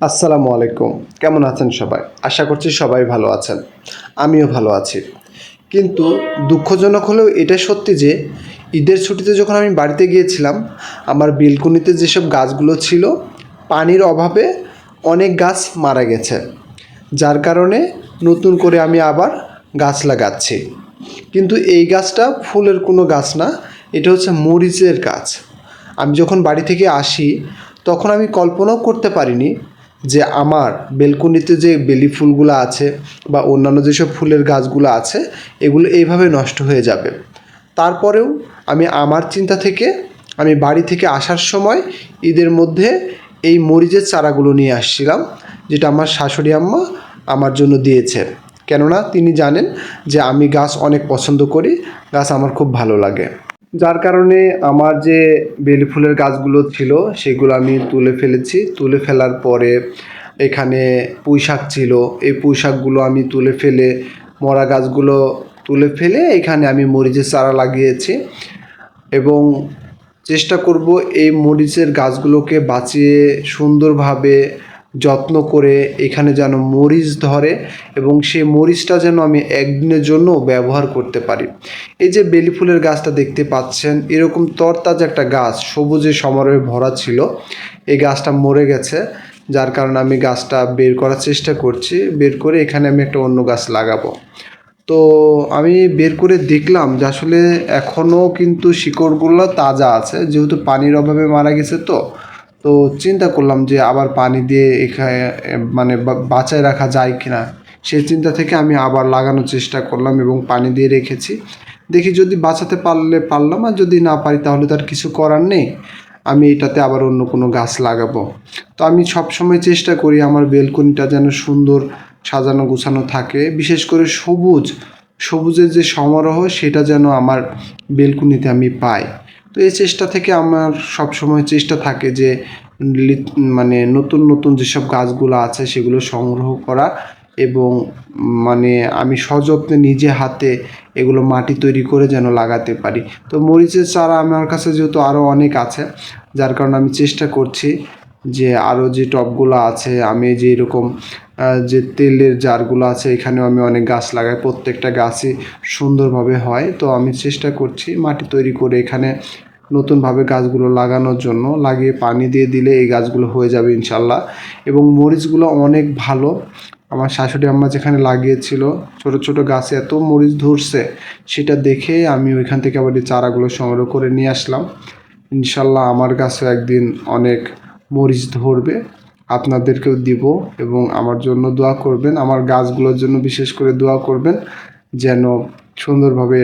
আসসালামু আলাইকুম। কেমন আছেন সবাই? আশা করছি সবাই ভালো আছেন। আমিও ভালো আছি। কিন্তু দুঃখজনক হলেও এটা সত্যি যে, ঈদের ছুটিতে যখন আমি বাড়িতে গিয়েছিলাম, আমার বেলকুনিতে যেসব গাছগুলো ছিল, পানির অভাবে অনেক গাছ মারা গেছে। যার কারণে নতুন করে আমি আবার গাছ লাগাচ্ছি। কিন্তু এই গাছটা ফুলের কোনো গাছ না, এটা হচ্ছে মরিচের গাছ। আমি যখন বাড়ি থেকে আসি, তখন আমি কল্পনাও করতে পারিনি যে আমার বেলকুনিতে যে বেলি ফুলগুলো আছে বা অন্যান্য যেসব ফুলের গাছগুলো আছে, এগুলো এইভাবে নষ্ট হয়ে যাবে। তারপরেও আমি আমার চিন্তা থেকে, আমি বাড়ি থেকে আসার সময় ঈদের মধ্যে এই মরিচের চারাগুলো নিয়ে আসছিলাম, যেটা আমার শাশুড়ি আম্মা আমার জন্য দিয়েছে। কেননা তিনি জানেন যে আমি গাছ অনেক পছন্দ করি, গাছ আমার খুব ভালো লাগে। যার কারণে আমার যে বেলি ফুলের গাছগুলো ছিল, সেগুলো আমি তুলে ফেলেছি। তুলে ফেলার পরে এখানে পুঁই শাক ছিল। এই পুঁই শাকগুলো আমি তুলে ফেলে, মরা গাছগুলো তুলে ফেলে এখানে আমি মরিচের চারা লাগিয়েছি। এবং চেষ্টা করব এই মরিচের গাছগুলোকে বাঁচিয়ে সুন্দরভাবে যত্ন করে এখানে যেন মরিচ ধরে এবং সেই মরিচটা যেন আমি একদিনের জন্য ব্যবহার করতে পারি। এই যে বেলি ফুলের গাছটা দেখতে পাচ্ছেন, এরকম তরতাজা একটা গাছ, সবুজে সমারোহে ভরা ছিল। এই গাছটা মরে গেছে, যার কারণে আমি গাছটা বের করার চেষ্টা করছি। বের করে এখানে আমি একটা অন্য গাছ লাগাবো। তো আমি বের করে দেখলাম যে আসলে এখনও কিন্তু শিকড়গুলো তাজা আছে, যেহেতু পানির অভাবে মারা গেছে তো। তো চিন্তা করলাম যে আবার পানি দিয়ে এখানে মানে বাঁচায় রাখা যায় কি না সেই চিন্তা থেকে আমি আবার লাগানোর চেষ্টা করলাম এবং পানি দিয়ে রেখেছি। দেখি যদি বাঁচাতে পারলে পারলাম, আর যদি না পারি তাহলে তার কিছু করার নেই। আমি এটাতে আবার অন্য কোনো গাছ লাগাবো। তো আমি সবসময় চেষ্টা করি আমার বেলকনিটা যেন সুন্দর সাজানো গোছানো থাকে। বিশেষ করে সবুজ, সবুজের যে সমারোহ, সেটা যেন আমার বেলকুনিতে আমি পাই। তো এই চেষ্টা থেকে আমার সবসময় চেষ্টা থাকে যে মানে নতুন নতুন যেসব গাছগুলো আছে সেগুলো সংগ্রহ করা এবং মানে আমি সযত্নে নিজে হাতে এগুলো মাটি তৈরি করে যেন লাগাতে পারি। তো মরিচের চারা আমার কাছে যেহেতু আরও অনেক আছে, যার কারণে আমি চেষ্টা করছি যে আরও যে টবগুলো আছে, আমি যে এরকম যে তেলের জারগুলো আছে, এখানেও আমি অনেক গাছ লাগাই। প্রত্যেকটা গাছই সুন্দরভাবে হয়। তো আমি চেষ্টা করছি মাটি তৈরি করে এখানে নতুনভাবে গাছগুলো লাগানোর জন্য। লাগিয়ে পানি দিয়ে দিলে এই গাছগুলো হয়ে যাবে ইনশাল্লাহ। এবং মরিচগুলো অনেক ভালো। আমার শাশুড়ি আম্মা যেখানে লাগিয়েছিল, ছোট ছোট গাছে এত মরিচ ধরছে, সেটা দেখে আমি ওইখান থেকে আবার চারাগুলো সংগ্রহ করে নিয়ে আসলাম। ইনশাল্লাহ আমার গাছও একদিন অনেক মরিচ ধরবে। আপনাদেরকেও দিব এবং আমার জন্য দোয়া করবেন, আমার গাছগুলোর জন্য বিশেষ করে দোয়া করবেন, যেন সুন্দরভাবে